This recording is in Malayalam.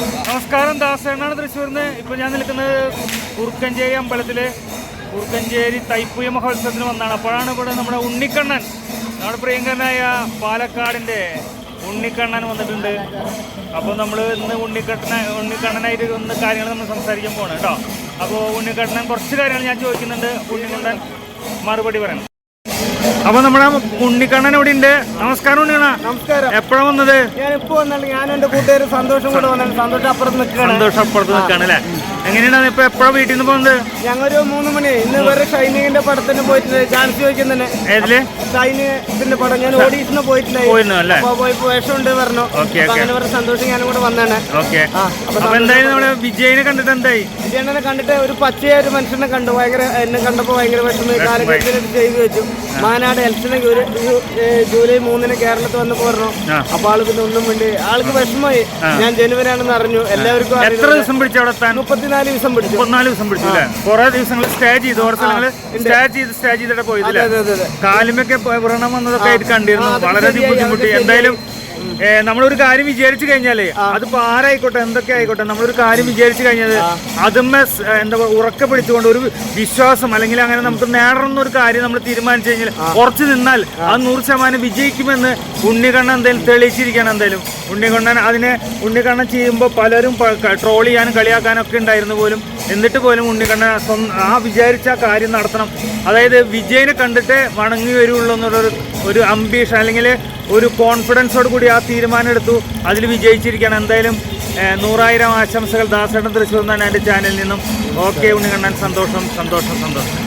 നമസ്കാരം ദാസേനാണ് തൃശ്ശൂരിന്ന്. ഇപ്പൊ ഞാൻ നിൽക്കുന്നത് കുറുക്കഞ്ചേരി അമ്പലത്തിൽ. കുറുക്കഞ്ചേരി തൈപ്പൂയ മഹോത്സവത്തിന് വന്നാണ്. അപ്പോഴാണ് ഇവിടെ നമ്മുടെ ഉണ്ണിക്കണ്ണൻ നമ്മുടെ പ്രിയങ്കരനായ പാലക്കാടിന്റെ ഉണ്ണിക്കണ്ണൻ വന്നിട്ടുണ്ട്. അപ്പോൾ നമ്മൾ ഇന്ന് ഉണ്ണിക്കണ്ണൻ ഉണ്ണിക്കണ്ണനായിട്ട് ഒന്ന് കാര്യങ്ങൾ നമ്മൾ സംസാരിക്കാൻ പോകണം കേട്ടോ. അപ്പോൾ ഉണ്ണിക്കണ്ണൻ കുറച്ച് കാര്യങ്ങൾ ഞാൻ ചോദിക്കുന്നുണ്ട്. ഉണ്ണിക്കണ്ണൻ മറുപടി പറയണം. അപ്പോൾ നമ്മുടെ ഉണ്ണിക്കണ്ണൻ ഇവിടെ ഉണ്ട്. നമസ്കാരം ഉണ്ണിക്കണ്ണ. നമസ്കാരം. എപ്പോഴാണ് വന്നത്? ഞാൻ ഇപ്പൊ വന്നാലും ഞാൻ എന്റെ കൂട്ടുകാർ സന്തോഷം കൂടെ വന്നാലും സന്തോഷം അപ്പുറത്ത് നിൽക്കുകയാണ്. സന്തോഷം അപ്പുറത്ത് നിൽക്കുകയാണ് അല്ലേ? എങ്ങനെയാണ് ഇപ്പൊ എപ്പോഴാ വീട്ടിൽ നിന്ന് പോകുന്നത്? ഞങ്ങളൊരു മൂന്ന് മണി. ഇന്ന് വേറെ ഷൈനിങ്ങിന്റെ പടത്തിന് പോയിട്ടുണ്ട്. ചാൻസ് ചോദിക്കുന്നതിന് ഏതിൽ? ഷൈനിന്റെ പടം. ഞാൻ ഓഡീഷന് പോയിട്ടില്ല പോയപ്പോ വേഷമുണ്ട് പറഞ്ഞു. അങ്ങനെ പറഞ്ഞ സന്തോഷം ഞാനും കൂടെ വന്നാണ് അപ്പൊ എന്തായാലും നമ്മുടെ വിജയനെ കണ്ടിട്ട് എന്തായി? വിജയനെ കണ്ടിട്ട് ഒരു പച്ചയായ ഒരു മനുഷ്യനെ കണ്ടു. ഭയങ്കര എന്നെ കണ്ടപ്പോ ഭയങ്കര വിഷമം കാലഘട്ടത്തിൽ ചെയ്തു വെച്ചു. മാനാട് ഒരു, ജൂലൈ മൂന്നിന് കേരളത്തിൽ വന്ന് പറഞ്ഞു. ആ. അപ്പൊ ആൾക്ക് ഒന്നും വേണ്ടി ആൾക്ക് വിഷമമായി. ഞാൻ ജനുവരി ആണെന്ന് അറിഞ്ഞു എല്ലാവർക്കും എത്ര ദിവസം പിടിച്ചു അവിടെ എത്താൻ? മുപ്പത്തിനാല് ദിവസം പിടിച്ചു. മുപ്പത്തിനാല് ദിവസം പിടിച്ചു അല്ലേ? കുറെ ദിവസങ്ങൾ സ്റ്റേ ചെയ്തു കുറെ സ്ഥലങ്ങൾ സ്റ്റേ ചെയ്ത് സ്റ്റേ ചെയ്തിട്ട് പോയതില്ലേ? കാലുമൊക്കെ വ്രണം വന്നതൊക്കെ ആയിട്ട് കണ്ടിരുന്നു? വളരെ ബുദ്ധിമുട്ടി. എന്തായാലും നമ്മളൊരു കാര്യം വിചാരിച്ചു കഴിഞ്ഞാൽ അതിപ്പോ ആരായിക്കോട്ടെ എന്തൊക്കെ ആയിക്കോട്ടെ നമ്മളൊരു കാര്യം വിചാരിച്ചു കഴിഞ്ഞാൽ അതുമ്മ എന്താ ഉറക്ക പിടിച്ചുകൊണ്ട് ഒരു വിശ്വാസം അല്ലെങ്കിൽ അങ്ങനെ നമുക്ക് നേടണം ഒരു കാര്യം നമ്മൾ തീരുമാനിച്ചു കഴിഞ്ഞാൽ കുറച്ച് നിന്നാൽ അത് നൂറ് ശതമാനം വിജയിക്കുമെന്ന് ഉണ്ണികണ്ണൻ എന്തായാലും തെളിയിച്ചിരിക്കണം എന്തായാലും. ഉണ്ണികണ്ണൻ അതിനെ ഉണ്ണികണ്ണൻ ചെയ്യുമ്പോൾ പലരും ട്രോൾ ചെയ്യാനും കളിയാക്കാനും ഒക്കെ ഉണ്ടായിരുന്നു പോലും. എന്നിട്ട് പോലും ഉണ്ണിക്കണ്ണൻ സ്വന്തം ആ വിചാരിച്ച ആ കാര്യം നടത്തണം. അതായത് വിജയനെ കണ്ടിട്ട് മടങ്ങി വരുള്ളൂ എന്നുള്ളൊരു ഒരു അംബീഷൻ അല്ലെങ്കിൽ ഒരു കോൺഫിഡൻസോട് കൂടി ആ തീരുമാനം എടുത്തു അതിൽ വിജയിച്ചിരിക്കുകയാണ്. എന്തായാലും നൂറായിരം ആശംസകൾ ദാസേട്ടൻ തൃശ്ശൂർ എന്നാണ് എന്റെ ചാനലിൽ നിന്നും. ഓക്കെ ഉണ്ണിക്കണ്ണൻ സന്തോഷം സന്തോഷം സന്തോഷം.